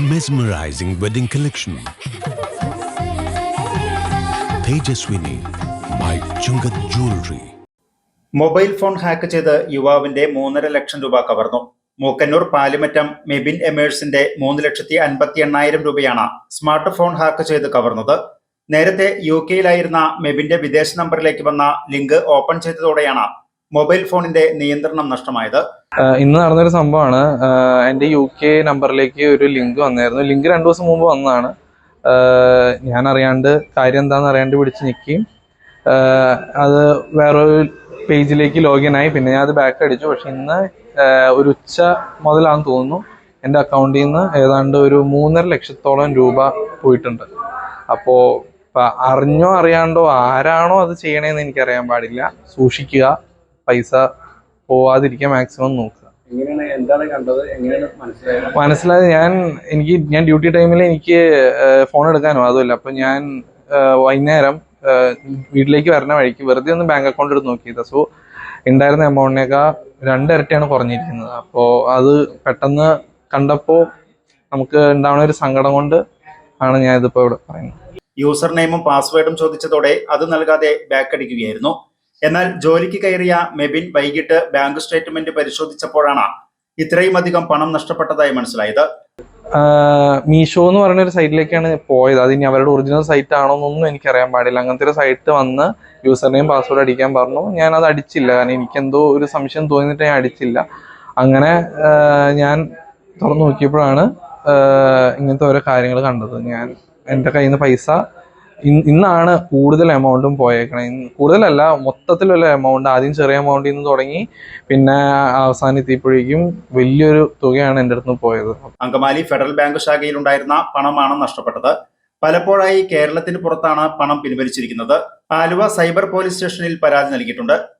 mesmerizing wedding collection. Tejaswini by Chungat Jewelry. Mobile phone hack ചെയ്ത് യുവാവിന്റെ മൂന്നര ലക്ഷം രൂപ കവർന്നു മൂക്കന്നൂർ പാലിമറ്റം മെബിൻ എമേഴ്സിന്റെ മൂന്ന് ലക്ഷത്തി അൻപത്തി എണ്ണായിരം രൂപയാണ് സ്മാർട്ട് ഫോൺ ഹാക്ക് ചെയ്ത് കവർന്നത് നേരത്തെ യു കെയിലായിരുന്ന മെബിന്റെ വിദേശ നമ്പറിലേക്ക് വന്ന ലിങ്ക് ഓപ്പൺ ചെയ്തതോടെയാണ് മൊബൈൽ ഫോണിന്റെ നിയന്ത്രണം നഷ്ടമായത്? ഇന്ന് നടന്നൊരു സംഭവമാണ്. എന്റെ യു കെ നമ്പറിലേക്ക് ഒരു ലിങ്ക് വന്നായിരുന്നു. ലിങ്ക് രണ്ടു ദിവസം മുമ്പ് വന്നതാണ്. ഞാൻ അറിയാണ്ട് കാര്യം എന്താണെന്ന് അറിയാണ്ട് പിടിച്ച് നിൽക്കുകയും അത് വേറൊരു പേജിലേക്ക് ലോഗിൻ ആയി. പിന്നെ ഞാൻ അത് ബാക്ക് അടിച്ചു. പക്ഷെ ഇന്ന് ഒരു ഉച്ച മുതലാണെന്ന് തോന്നുന്നു എന്റെ അക്കൗണ്ടിൽ നിന്ന് ഏതാണ്ട് ഒരു മൂന്നര ലക്ഷത്തോളം രൂപ പോയിട്ടുണ്ട്. അപ്പോൾ അറിഞ്ഞോ അറിയാണ്ടോ ആരാണോ അത് ചെയ്യണേന്ന് എനിക്കറിയാൻ പാടില്ല. സൂക്ഷിക്കുക. പൈസ പോവാതിരിക്കാൻ മാക്സിമം നോക്കുക. മനസ്സിലായത്? ഞാൻ എനിക്ക് ഞാൻ ഡ്യൂട്ടി ടൈമിൽ എനിക്ക് ഫോൺ എടുക്കാനോ അതുമില്ല. അപ്പൊ ഞാൻ വൈകുന്നേരം വീട്ടിലേക്ക് വരണ വഴിക്ക് വെറുതെ ഒന്ന് ബാങ്ക് അക്കൗണ്ട് എടുത്ത് നോക്കിയത്. സോ ഉണ്ടായിരുന്ന എമൗണ്ടിനേക്കാൾ രണ്ടിരട്ടിയാണ് കുറഞ്ഞിരിക്കുന്നത്. അപ്പോൾ അത് പെട്ടെന്ന് കണ്ടപ്പോൾ നമുക്ക് ഉണ്ടാവുന്ന ഒരു സങ്കടം കൊണ്ട് ആണ് ഞാൻ ഇതിപ്പോ ഇവിടെ പറയുന്നത്. യൂസർ നെയിമും പാസ്വേഡും ചോദിച്ചതോടെ അത് നൽകാതെ ബാക്ക് അടിക്കുകയായിരുന്നു. എന്നാൽ ജോലിക്ക് കയറിയ മെബിൻ വൈകിട്ട് ബാങ്ക് സ്റ്റേറ്റ്മെന്റ് പരിശോധിച്ചപ്പോഴാണ് ഇത്രയും അധികം പണം നഷ്ടപ്പെട്ടതായി മനസ്സിലായത്. മീഷോ എന്ന് പറയുന്ന ഒരു സൈറ്റിലേക്കാണ് പോയത്. അത് ഇനി അവരുടെ ഒറിജിനൽ സൈറ്റ് ആണോ എന്നൊന്നും എനിക്കറിയാൻ പാടില്ല. അങ്ങനത്തെ ഒരു സൈറ്റ് വന്ന് യൂസർ നെയിം പാസ്വേഡ് അടിക്കാൻ പറഞ്ഞു. ഞാൻ അത് അടിച്ചില്ല. കാരണം എനിക്ക് എന്തോ ഒരു സംശയം തോന്നിയിട്ട് ഞാൻ അടിച്ചില്ല. അങ്ങനെ ഞാൻ തുറന്നു നോക്കിയപ്പോഴാണ് ഇങ്ങനത്തെ ഓരോ കാര്യങ്ങൾ കണ്ടത്. ഞാൻ എന്റെ കയ്യിൽ നിന്ന് പൈസ ഇന്നാണ് കൂടുതൽ എമൗണ്ടും പോയേക്കണേ. കൂടുതലല്ല മൊത്തത്തിലുള്ള എമൗണ്ട്. ആദ്യം ചെറിയ എമൗണ്ടിൽ നിന്ന് തുടങ്ങി പിന്നെ അവസാനം എത്തിയപ്പോഴേക്കും വലിയൊരു തുകയാണ് എന്റെ അടുത്ത് പോയത്. അങ്കമാലി ഫെഡറൽ ബാങ്ക് ശാഖയിൽ ഉണ്ടായിരുന്ന പണമാണ് നഷ്ടപ്പെട്ടത്. പലപ്പോഴായി കേരളത്തിന് പുറത്താണ് പണം പിൻവലിച്ചിരിക്കുന്നത്. ആലുവ സൈബർ പോലീസ് സ്റ്റേഷനിൽ പരാതി നൽകിയിട്ടുണ്ട്.